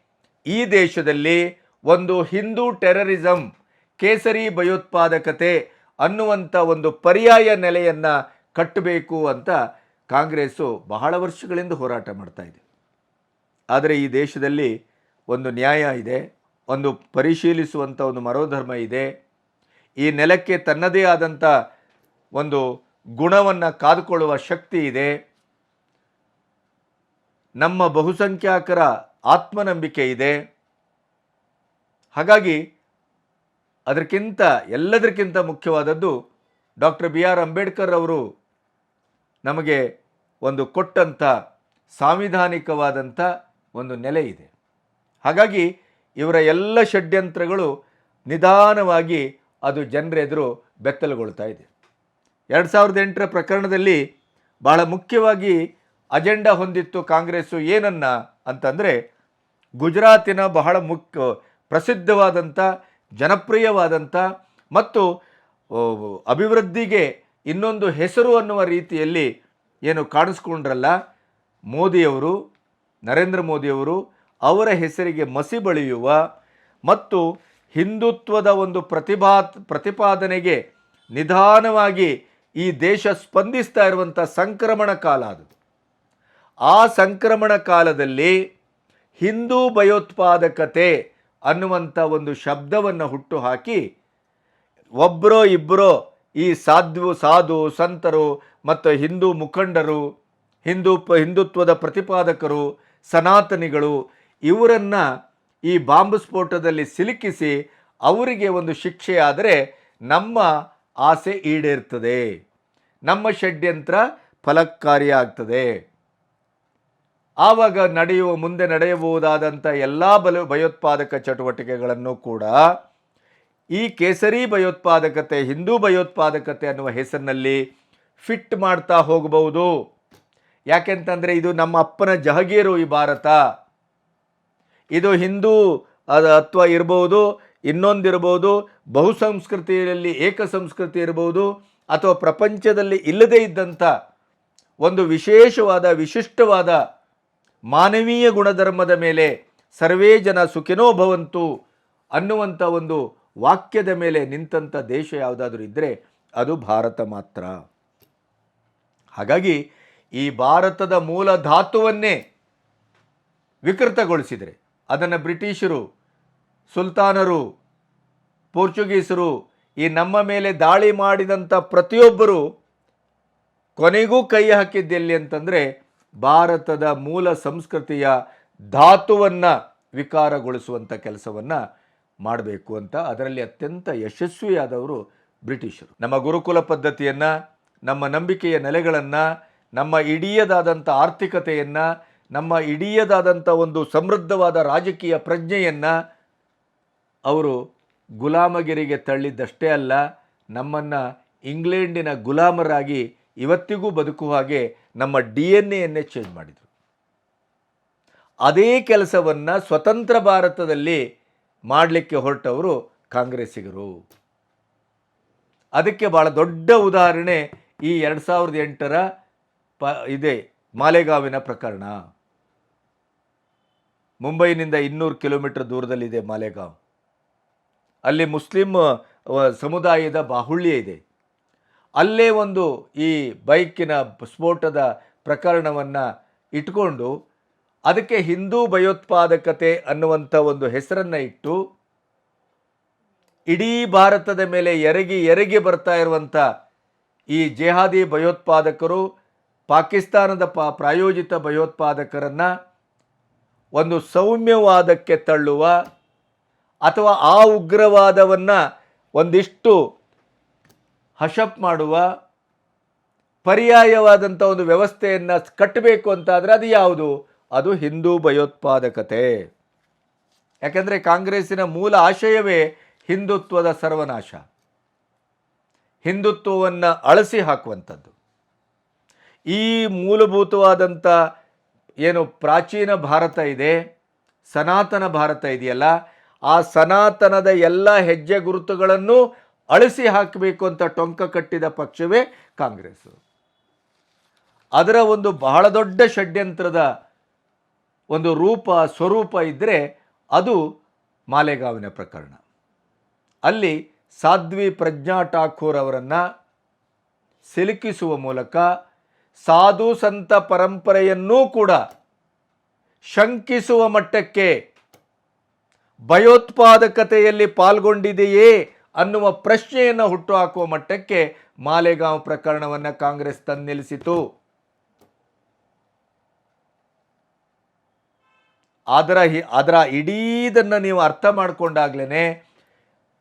ಈ ದೇಶದಲ್ಲಿ ಒಂದು ಹಿಂದೂ ಟೆರರಿಸಂ, ಕೇಸರಿ ಭಯೋತ್ಪಾದಕತೆ ಅನ್ನುವಂಥ ಒಂದು ಪರ್ಯಾಯ ನೆಲೆಯನ್ನು ಕಟ್ಟಬೇಕು ಅಂತ ಕಾಂಗ್ರೆಸ್ಸು ಬಹಳ ವರ್ಷಗಳಿಂದ ಹೋರಾಟ ಮಾಡ್ತಾ ಇದೆ. ಆದರೆ ಈ ದೇಶದಲ್ಲಿ ಒಂದು ನ್ಯಾಯ ಇದೆ, ಒಂದು ಪರಿಶೀಲಿಸುವಂಥ ಒಂದು ಮನೋಧರ್ಮ ಇದೆ. ಈ ನೆಲಕ್ಕೆ ತನ್ನದೇ ಆದಂಥ ಒಂದು ಗುಣವನ್ನು ಕಾದುಕೊಳ್ಳುವ ಶಕ್ತಿ ಇದೆ. ನಮ್ಮ ಬಹುಸಂಖ್ಯಾತರ ಆತ್ಮನಂಬಿಕೆ ಇದೆ. ಹಾಗಾಗಿ ಅದಕ್ಕಿಂತ, ಎಲ್ಲದಕ್ಕಿಂತ ಮುಖ್ಯವಾದದ್ದು ಡಾಕ್ಟರ್ ಬಿ ಆರ್ ಅಂಬೇಡ್ಕರ್ ಅವರು ನಮಗೆ ಒಂದು ಕೊಟ್ಟಂಥ ಸಾಂವಿಧಾನಿಕವಾದಂಥ ಒಂದು ನೆಲೆ ಇದೆ. ಹಾಗಾಗಿ ಇವರ ಎಲ್ಲ ಷಡ್ಯಂತ್ರಗಳು ನಿಧಾನವಾಗಿ ಅದು ಜನರೆದುರು ಬೆತ್ತಲುಗೊಳ್ತಾ ಇದೆ. ಎರಡು ಸಾವಿರದ ಎಂಟರ ಪ್ರಕರಣದಲ್ಲಿ ಬಹಳ ಮುಖ್ಯವಾಗಿ ಅಜೆಂಡಾ ಹೊಂದಿತ್ತು ಕಾಂಗ್ರೆಸ್ಸು ಏನನ್ನ? ಅಂತಂದರೆ ಗುಜರಾತಿನ ಬಹಳ ಮುಖ್ಯ ಪ್ರಸಿದ್ಧವಾದಂಥ ಜನಪ್ರಿಯವಾದಂಥ ಮತ್ತು ಅಭಿವೃದ್ಧಿಗೆ ಇನ್ನೊಂದು ಹೆಸರು ಅನ್ನುವ ರೀತಿಯಲ್ಲಿ ಏನು ಕಾಣಿಸ್ಕೊಂಡ್ರಲ್ಲ, ಮೋದಿಯವರು, ನರೇಂದ್ರ ಮೋದಿಯವರು ಅವರ ಹೆಸರಿಗೆ ಮಸಿ ಬಳಿಯುವ ಮತ್ತು ಹಿಂದುತ್ವದ ಒಂದು ಪ್ರತಿಭಾ ಪ್ರತಿಪಾದನೆಗೆ ನಿಧಾನವಾಗಿ ಈ ದೇಶ ಸ್ಪಂದಿಸ್ತಾ ಇರುವಂಥ ಸಂಕ್ರಮಣ ಕಾಲ ಅದು ಆ ಸಂಕ್ರಮಣ ಕಾಲದಲ್ಲಿ ಹಿಂದೂ ಭಯೋತ್ಪಾದಕತೆ ಅನ್ನುವಂಥ ಒಂದು ಶಬ್ದವನ್ನು ಹುಟ್ಟು ಹಾಕಿ ಒಬ್ಬರೋ ಇಬ್ಬರೋ ಈ ಸಾಧು ಸಾಧು, ಸಂತರು ಮತ್ತು ಹಿಂದೂ ಮುಖಂಡರು, ಹಿಂದೂ ಪ, ಹಿಂದುತ್ವದ ಪ್ರತಿಪಾದಕರು, ಸನಾತನಿಗಳು ಇವರನ್ನು ಈ ಬಾಂಬ್ ಸ್ಫೋಟದಲ್ಲಿ ಸಿಲುಕಿಸಿ ಅವರಿಗೆ ಒಂದು ಶಿಕ್ಷೆಯಾದರೆ ನಮ್ಮ ಆಸೆ ಈಡೇರ್ತದೆ. ನಮ್ಮ ಷಡ್ಯಂತ್ರ ಫಲಕಾರಿಯಾಗ್ತದೆ. ಆವಾಗ ನಡೆಯುವ, ಮುಂದೆ ನಡೆಯಬಹುದಾದಂಥ ಎಲ್ಲ ಬಲ, ಭಯೋತ್ಪಾದಕ ಚಟುವಟಿಕೆಗಳನ್ನು ಕೂಡ ಈ ಕೇಸರಿ ಭಯೋತ್ಪಾದಕತೆ, ಹಿಂದೂ ಭಯೋತ್ಪಾದಕತೆ ಅನ್ನುವ ಹೆಸರಿನಲ್ಲಿ ಫಿಟ್ ಮಾಡ್ತಾ ಹೋಗಬಹುದು. ಯಾಕೆಂತಂದರೆ ಇದು ನಮ್ಮ ಅಪ್ಪನ ಜಹಗೀರು ಈ ಭಾರತ. ಇದು ಹಿಂದೂ ಅಥವಾ ಇರ್ಬೋದು, ಇನ್ನೊಂದಿರ್ಬೋದು, ಬಹುಸಂಸ್ಕೃತಿಯಲ್ಲಿ ಏಕ ಸಂಸ್ಕೃತಿ ಇರ್ಬೋದು, ಅಥವಾ ಪ್ರಪಂಚದಲ್ಲಿ ಇಲ್ಲದೇ ಇದ್ದಂಥ ಒಂದು ವಿಶೇಷವಾದ, ವಿಶಿಷ್ಟವಾದ ಮಾನವೀಯ ಗುಣಧರ್ಮದ ಮೇಲೆ ಸರ್ವೇ ಜನ ಸುಖಿನೋ ಭವಂತು ಅನ್ನುವಂಥ ಒಂದು ವಾಕ್ಯದ ಮೇಲೆ ನಿಂತಂಥ ದೇಶ ಯಾವುದಾದ್ರೂ ಇದ್ದರೆ ಅದು ಭಾರತ ಮಾತ್ರ. ಹಾಗಾಗಿ ಈ ಭಾರತದ ಮೂಲ ಧಾತುವನ್ನೇ ವಿಕೃತಗೊಳಿಸಿದರೆ, ಅದನ್ನು ಬ್ರಿಟಿಷರು, ಸುಲ್ತಾನರು, ಪೋರ್ಚುಗೀಸರು, ಈ ನಮ್ಮ ಮೇಲೆ ದಾಳಿ ಮಾಡಿದಂಥ ಪ್ರತಿಯೊಬ್ಬರು ಕೊನೆಗೂ ಕೈ ಹಾಕಿದ್ದೆಲ್ಲಿ ಅಂತಂದರೆ ಭಾರತದ ಮೂಲ ಸಂಸ್ಕೃತಿಯ ಧಾತುವನ್ನು ವಿಕಾರಗೊಳಿಸುವಂಥ ಕೆಲಸವನ್ನು ಮಾಡಬೇಕು ಅಂತ ಅದರಲ್ಲಿ ಅತ್ಯಂತ ಯಶಸ್ವಿಯಾದವರು ಬ್ರಿಟಿಷರು. ನಮ್ಮ ಗುರುಕುಲ ಪದ್ಧತಿಯನ್ನು, ನಮ್ಮ ನಂಬಿಕೆಯ ನೆಲೆಗಳನ್ನು, ನಮ್ಮ ಇಡೀಯದಾದಂಥ ಆರ್ಥಿಕತೆಯನ್ನು, ನಮ್ಮ ಇಡೀಯದಾದಂಥ ಒಂದು ಸಮೃದ್ಧವಾದ ರಾಜಕೀಯ ಪ್ರಜ್ಞೆಯನ್ನು ಅವರು ಗುಲಾಮಗಿರಿಗೆ ತಳ್ಳಿದ್ದಷ್ಟೇ ಅಲ್ಲ, ನಮ್ಮನ್ನು ಇಂಗ್ಲೆಂಡಿನ ಗುಲಾಮರಾಗಿ ಇವತ್ತಿಗೂ ಬದುಕುವ ಹಾಗೆ ನಮ್ಮ ಡಿ ಎನ್ ಎನ್ನೇ ಚೇಂಜ್ ಮಾಡಿದರು. ಅದೇ ಕೆಲಸವನ್ನು ಸ್ವತಂತ್ರ ಭಾರತದಲ್ಲಿ ಮಾಡಲಿಕ್ಕೆ ಹೊರಟವರು ಕಾಂಗ್ರೆಸ್ಸಿಗರು. ಅದಕ್ಕೆ ಭಾಳ ದೊಡ್ಡ ಉದಾಹರಣೆ ಈ ಎರಡು ಸಾವಿರದ ಎಂಟರ ಪ ಇದೆ ಮಾಲೆಗಾವಿನ ಪ್ರಕರಣ. ಮುಂಬೈನಿಂದ ಇನ್ನೂರು ಕಿಲೋಮೀಟರ್ ದೂರದಲ್ಲಿದೆ ಮಾಲೆಗಾಂವ್. ಅಲ್ಲಿ ಮುಸ್ಲಿಂ ಸಮುದಾಯದ ಬಾಹುಳ್ಯ ಇದೆ. ಅಲ್ಲೇ ಒಂದು ಈ ಬೈಕಿನ ಸ್ಫೋಟದ ಪ್ರಕರಣವನ್ನು ಇಟ್ಕೊಂಡು ಅದಕ್ಕೆ ಹಿಂದೂ ಭಯೋತ್ಪಾದಕತೆ ಅನ್ನುವಂಥ ಒಂದು ಹೆಸರನ್ನು ಇಟ್ಟು ಇಡೀ ಭಾರತದ ಮೇಲೆ ಎರಗಿ ಎರಗಿ ಬರ್ತಾ ಇರುವಂಥ ಈ ಜೆಹಾದಿ ಭಯೋತ್ಪಾದಕರು, ಪಾಕಿಸ್ತಾನದ ಪ ಪ್ರಾಯೋಜಿತ ಭಯೋತ್ಪಾದಕರನ್ನು ಒಂದು ಸೌಮ್ಯವಾದಕ್ಕೆ ತಳ್ಳುವ ಅಥವಾ ಆ ಉಗ್ರವಾದವನ್ನು ಒಂದಿಷ್ಟು ಹಶಪ್ ಮಾಡುವ ಪರ್ಯಾಯವಾದಂಥ ಒಂದು ವ್ಯವಸ್ಥೆಯನ್ನು ಕಟ್ಟಬೇಕು ಅಂತಾದರೆ ಅದು ಯಾವುದು? ಅದು ಹಿಂದೂ ಭಯೋತ್ಪಾದಕತೆ. ಯಾಕೆಂದರೆ ಕಾಂಗ್ರೆಸ್ಸಿನ ಮೂಲ ಆಶಯವೇ ಹಿಂದುತ್ವದ ಸರ್ವನಾಶ. ಹಿಂದುತ್ವವನ್ನು ಅಳಸಿ ಹಾಕುವಂಥದ್ದು. ಈ ಮೂಲಭೂತವಾದಂಥ ಏನು ಪ್ರಾಚೀನ ಭಾರತ ಇದೆ, ಸನಾತನ ಭಾರತ ಇದೆಯಲ್ಲ, ಆ ಸನಾತನದ ಎಲ್ಲ ಹೆಜ್ಜೆ ಗುರುತುಗಳನ್ನು ಅಳಿಸಿ ಹಾಕಬೇಕು ಅಂತ ಟೊಂಕ ಕಟ್ಟಿದ ಪಕ್ಷವೇ ಕಾಂಗ್ರೆಸ್. ಅದರ ಒಂದು ಬಹಳ ದೊಡ್ಡ ಷಡ್ಯಂತ್ರದ ಒಂದು ರೂಪ, ಸ್ವರೂಪ ಇದ್ದರೆ ಅದು ಮಾಲೆಗಾವಿನ ಪ್ರಕರಣ. ಅಲ್ಲಿ ಸಾಧ್ವಿ ಪ್ರಜ್ಞಾ ಠಾಕೂರ್ ಅವರನ್ನು ಸಿಲುಕಿಸುವ ಮೂಲಕ ಸಾಧು ಸಂತ ಪರಂಪರೆಯನ್ನೂ ಕೂಡ ಶಂಕಿಸುವ ಮಟ್ಟಕ್ಕೆ ಭಯೋತ್ಪಾದಕತೆಯಲ್ಲಿ ಪಾಲ್ಗೊಂಡಿದೆಯೇ ಅನ್ನುವ ಪ್ರಶ್ನೆಯನ್ನು ಹುಟ್ಟುಹಾಕುವ ಮಟ್ಟಕ್ಕೆ ಮಾಲೆಗಾಂವ್ ಪ್ರಕರಣವನ್ನು ಕಾಂಗ್ರೆಸ್ ತಂದು ಅದರ ಹಿ- ಅದರ ಇಡೀದನ್ನು ನೀವು ಅರ್ಥ ಮಾಡಿಕೊಂಡಾಗ್ಲೇ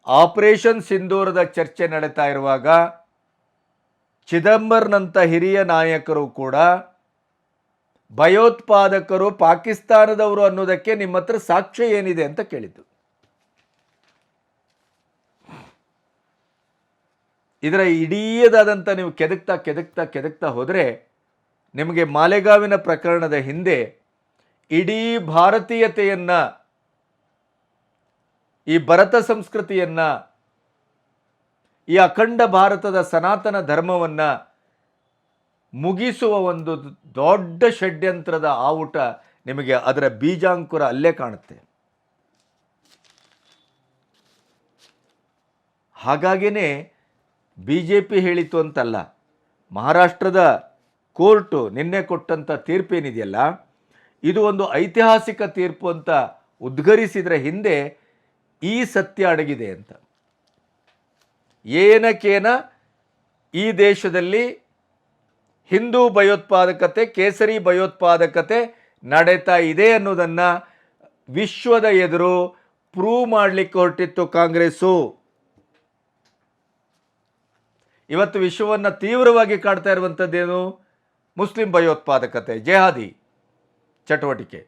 ಆಪರೇಷನ್ ಸಿಂಧೂರದ ಚರ್ಚೆ ನಡೀತಾ ಇರುವಾಗ ಚಿದಂಬರ್ನಂಥ ಹಿರಿಯ ನಾಯಕರು ಕೂಡ ಭಯೋತ್ಪಾದಕರು ಪಾಕಿಸ್ತಾನದವರು ಅನ್ನೋದಕ್ಕೆ ನಿಮ್ಮ ಹತ್ರ ಸಾಕ್ಷ್ಯ ಏನಿದೆ ಅಂತ ಕೇಳಿದ್ದು. ಇದರ ಇಡೀದಾದಂಥ ನೀವು ಕೆದಕ್ತಾ ಕೆದಕ್ತಾ ಕೆದಕ್ತಾ ಹೋದರೆ ನಿಮಗೆ ಮಾಲೆಗಾವಿನ ಪ್ರಕರಣದ ಹಿಂದೆ ಇಡೀ ಭಾರತೀಯತೆಯನ್ನು, ಈ ಭರತ ಸಂಸ್ಕೃತಿಯನ್ನು, ಈ ಅಖಂಡ ಭಾರತದ ಸನಾತನ ಧರ್ಮವನ್ನು ಮುಗಿಸುವ ಒಂದು ದೊಡ್ಡ ಷಡ್ಯಂತ್ರದ ಆವುಟ ನಿಮಗೆ ಅದರ ಬೀಜಾಂಕುರ ಅಲ್ಲೇ ಕಾಣುತ್ತೆ. ಹಾಗಾಗಿನೇ ಬಿ ಜೆ ಪಿ ಹೇಳಿತು ಅಂತಲ್ಲ. ಮಹಾರಾಷ್ಟ್ರದ ಕೋರ್ಟು ನಿನ್ನೆ ಕೊಟ್ಟಂಥ ತೀರ್ಪೇನಿದೆಯಲ್ಲ, ಇದು ಒಂದು ಐತಿಹಾಸಿಕ ತೀರ್ಪು ಅಂತ ಉದ್ಘರಿಸಿದ್ರ ಹಿಂದೆ ಈ ಸತ್ಯ ಅಡಗಿದೆ ಅಂತ. ಏನಕೇನ ಈ ದೇಶದಲ್ಲಿ ಹಿಂದೂ ಭಯೋತ್ಪಾದಕತೆ, ಕೇಸರಿ ಭಯೋತ್ಪಾದಕತೆ ನಡೀತಾ ಇದೆ ಅನ್ನೋದನ್ನು ವಿಶ್ವದ ಎದುರು ಪ್ರೂವ್ ಮಾಡಲಿಕ್ಕೆ ಹೊರಟಿತ್ತು ಕಾಂಗ್ರೆಸ್ಸು. ಇವತ್ತು ವಿಶ್ವವನ್ನು ತೀವ್ರವಾಗಿ ಕಾಡ್ತಾ ಇರುವಂಥದ್ದೇನು ಮುಸ್ಲಿಂ ಭಯೋತ್ಪಾದಕತೆ, ಜೆಹಾದಿ ಚಟುವಟಿಕೆ.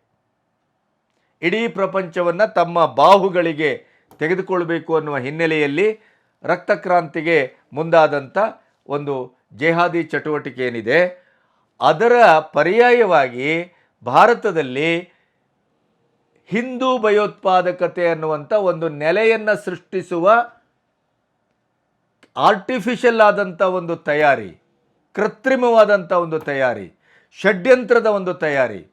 ಇಡೀ ಪ್ರಪಂಚವನ್ನು ತಮ್ಮ ಬಾಹುಗಳಿಗೆ ತೆಗೆದುಕೊಳ್ಬೇಕು ಅನ್ನುವ ಹಿನ್ನೆಲೆಯಲ್ಲಿ ರಕ್ತಕ್ರಾಂತಿಗೆ ಮುಂದಾದಂಥ ಒಂದು ಜೆಹಾದಿ ಚಟುವಟಿಕೆ ಏನಿದೆ, ಅದರ ಪರ್ಯಾಯವಾಗಿ ಭಾರತದಲ್ಲಿ ಹಿಂದೂ ಭಯೋತ್ಪಾದಕತೆ ಅನ್ನುವಂಥ ಒಂದು ನೆಲೆಯನ್ನು ಸೃಷ್ಟಿಸುವ ಆರ್ಟಿಫಿಷಿಯಲ್ ಆದಂಥ ಒಂದು ತಯಾರಿ ಕೃತ್ರಿಮವಾದಂಥ ಒಂದು ತಯಾರಿ, ಷಡ್ಯಂತ್ರದ ಒಂದು ತಯಾರಿ.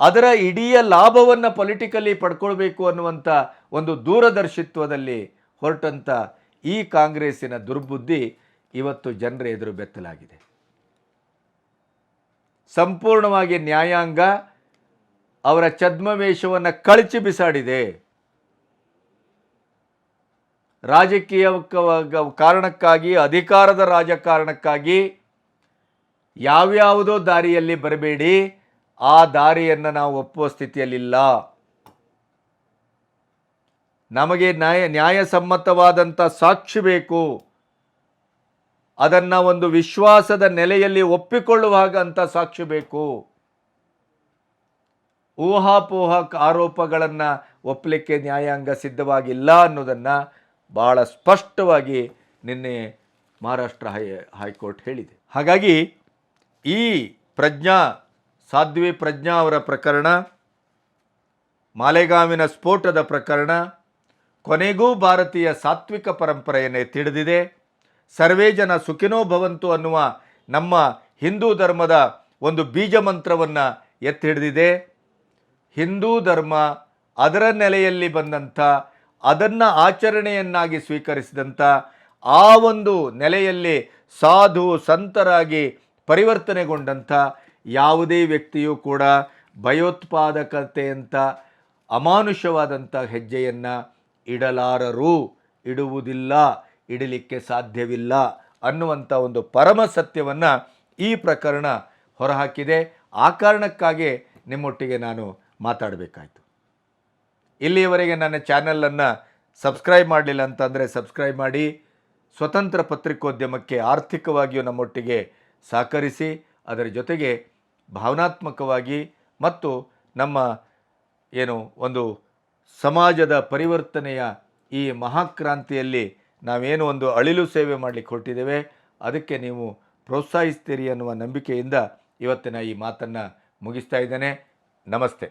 ಅದರ ಇಡೀ ಲಾಭವನ್ನು ಪೊಲಿಟಿಕಲಿ ಪಡ್ಕೊಳ್ಬೇಕು ಅನ್ನುವಂಥ ಒಂದು ದೂರದರ್ಶಿತ್ವದಲ್ಲಿ ಹೊರಟಂಥ ಈ ಕಾಂಗ್ರೆಸ್ಸಿನ ದುರ್ಬುದ್ಧಿ ಇವತ್ತು ಜನರ ಎದುರು ಬೆತ್ತಲಾಗಿದೆ. ಸಂಪೂರ್ಣವಾಗಿ ನ್ಯಾಯಾಂಗ ಅವರ ಛದ್ಮವೇಷವನ್ನು ಕಳಚಿ ಬಿಸಾಡಿದೆ. ರಾಜಕೀಯ ಕಾರಣಕ್ಕಾಗಿ, ಅಧಿಕಾರದ ರಾಜಕಾರಣಕ್ಕಾಗಿ ಯಾವ್ಯಾವುದೋ ದಾರಿಯಲ್ಲಿ ಬರಬೇಡಿ. ಆ ದಾರಿಯನ್ನು ನಾವು ಒಪ್ಪುವ ಸ್ಥಿತಿಯಲ್ಲಿಲ್ಲ. ನಮಗೆ ನ್ಯಾಯ ನ್ಯಾಯಸಮ್ಮತವಾದಂಥ ಸಾಕ್ಷಿ ಬೇಕು. ಅದನ್ನು ಒಂದು ವಿಶ್ವಾಸದ ನೆಲೆಯಲ್ಲಿ ಒಪ್ಪಿಕೊಳ್ಳುವಾಗ ಅಂತ ಸಾಕ್ಷಿ ಬೇಕು. ಊಹಾಪೋಹ ಆರೋಪಗಳನ್ನು ಒಪ್ಪಲಿಕ್ಕೆ ನ್ಯಾಯಾಂಗ ಸಿದ್ಧವಾಗಿಲ್ಲ ಅನ್ನೋದನ್ನು ಭಾಳ ಸ್ಪಷ್ಟವಾಗಿ ನಿನ್ನೆ ಮಹಾರಾಷ್ಟ್ರ ಹೈ, ಹೈಕೋರ್ಟ್ ಹೇಳಿದೆ. ಹಾಗಾಗಿ ಈ ಪ್ರಜ್ಞಾ, ಸಾಧ್ವಿ ಪ್ರಜ್ಞಾ ಅವರ ಪ್ರಕರಣ, ಮಾಲೆಗಾವಿನ ಸ್ಫೋಟದ ಪ್ರಕರಣ, ಕೊನೆಗೂ ಭಾರತೀಯ ಸಾತ್ವಿಕ ಪರಂಪರೆಯನ್ನೇ ತಿಳಿದಿದೆ. ಸರ್ವೇ ಜನ ಸುಖಿನೋ ಭವಂತು ಅನ್ನುವ ನಮ್ಮ ಹಿಂದೂ ಧರ್ಮದ ಒಂದು ಬೀಜ ಮಂತ್ರವನ್ನು ಎತ್ತಿ ಹಿಡಿದಿದೆ. ಹಿಂದೂ ಧರ್ಮ ಅದರ ನೆಲೆಯಲ್ಲಿ ಬಂದಂಥ ಅದನ್ನು ಆಚರಣೆಯನ್ನಾಗಿ ಸ್ವೀಕರಿಸಿದಂಥ ಆ ಒಂದು ನೆಲೆಯಲ್ಲಿ ಸಾಧು ಸಂತರಾಗಿ ಪರಿವರ್ತನೆಗೊಂಡಂಥ ಯಾವುದೇ ವ್ಯಕ್ತಿಯೂ ಕೂಡ ಭಯೋತ್ಪಾದಕತೆಯಂಥ ಅಮಾನುಷವಾದಂಥ ಹೆಜ್ಜೆಯನ್ನು ಇಡಲಾರರು. ಇಡುವುದಿಲ್ಲ, ಇಡಲಿಕ್ಕೆ ಸಾಧ್ಯವಿಲ್ಲ ಅನ್ನುವಂಥ ಒಂದು ಪರಮ ಸತ್ಯವನ್ನು ಈ ಪ್ರಕರಣ ಹೊರಹಾಕಿದೆ. ಆ ಕಾರಣಕ್ಕಾಗಿ ನಿಮ್ಮೊಟ್ಟಿಗೆ ನಾನು ಮಾತಾಡಬೇಕಾಯಿತು. ಇಲ್ಲಿಯವರೆಗೆ ನನ್ನ ಚಾನಲನ್ನು ಸಬ್ಸ್ಕ್ರೈಬ್ ಮಾಡಲಿಲ್ಲ ಅಂತಂದರೆ ಸಬ್ಸ್ಕ್ರೈಬ್ ಮಾಡಿ, ಸ್ವತಂತ್ರ ಪತ್ರಿಕೋದ್ಯಮಕ್ಕೆ ಆರ್ಥಿಕವಾಗಿಯೂ ನಮ್ಮೊಟ್ಟಿಗೆ ಸಹಕರಿಸಿ, ಅದರ ಜೊತೆಗೆ ಭಾವನಾತ್ಮಕವಾಗಿ ಮತ್ತು ನಮ್ಮ ಏನು ಒಂದು ಸಮಾಜದ ಪರಿವರ್ತನೆಯ ಈ ಮಹಾಕ್ರಾಂತಿಯಲ್ಲಿ ನಾವೇನು ಒಂದು ಅಳಿಲು ಸೇವೆ ಮಾಡಲಿಕ್ಕೆ ಹೊರಟಿದ್ದೇವೆ, ಅದಕ್ಕೆ ನೀವು ಪ್ರೋತ್ಸಾಹಿಸ್ತೀರಿ ಅನ್ನುವ ನಂಬಿಕೆಯಿಂದ ಇವತ್ತಿನ ಈ ಮಾತನ್ನು ಮುಗಿಸ್ತಾ ಇದ್ದೇನೆ. ನಮಸ್ತೆ.